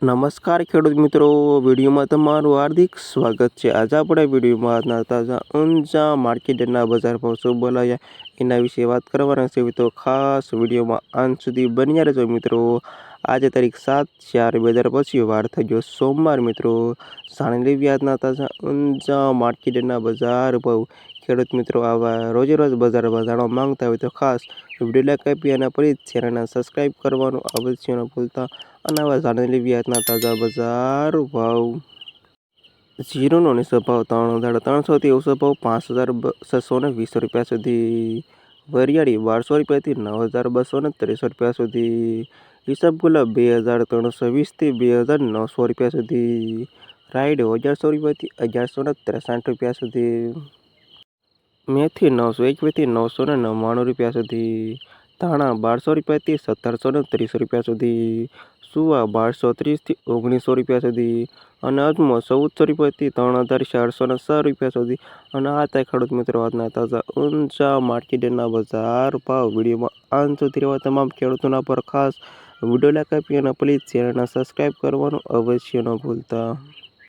નમસ્કાર ખેડૂત મિત્રો, વિડીયોમાં તમારું હાર્દિક સ્વાગત છે. આજે આપણે વિડીયોમાં તાજા, ઊંઝા માર્કેટના બજાર ભાવ શું બોલાયા, એના વિશે વાત કરવાના છે. તો ખાસ વિડીયોમાં અંત સુધી બન્યા રહેજો મિત્રો. આજે તારીખ સાત, ચાર બે હજાર પછી વાર થઈ ગયો સોમવાર મિત્રો. જાણી વ્યાજના તાજા ઊંઝા માર્કેટના બજાર ભાવ. ખેડૂત મિત્રો, આવા રોજે રોજ બજારમાં જાણવા માંગતા હોય તો ખાસ વીડિયો લાઈક આપી અને ફરી ચેનલને સબસ્ક્રાઈબ કરવાનું અવશ્ય ન ભૂલતા. અને આવા જાણી વ્યાજના તાજા બજાર ભાવ. જીરોનો નીચો ભાવ ત્રણ હજાર ત્રણસોથી ઓછો ભાવ પાંચ હજાર છસો ને વીસ રૂપિયા સુધી. વરિયાળી બારસો રૂપિયાથી નવ હજાર બસો ને ત્રીસો રૂપિયા સુધી. હિસાબ ગુલાબ બે હજાર ત્રણસો વીસથી બે હજાર નવસો રૂપિયા સુધી. રાઈડ અગિયારસો રૂપિયાથી અગિયારસો ને ત્રેસઠ રૂપિયા સુધી. મેથી નવસો એકવીસથી નવસો ને નવ્વાણું રૂપિયા સુધી. ધાણા બારસો રૂપિયાથી સત્તરસો ને ત્રીસ રૂપિયા સુધી. સુવા બારસો ત્રીસથી ઓગણીસો રૂપિયા સુધી. અને અજમો ચૌદસો રૂપિયાથી ત્રણ હજાર ચારસો ને છ રૂપિયા સુધી. અને આ ત્યાં ખેડૂત મિત્રો આજના તાજા ઊંચા માર્કેટના બજાર ભાવ વિડીયોમાં અંત સુધી રહેવા તમામ ખેડૂતોના પર ખાસ વીડિયો લાઈક આપી અને પ્લીઝ ચેનલને સબસ્ક્રાઈબ કરવાનું અવશ્ય ન ભૂલતા.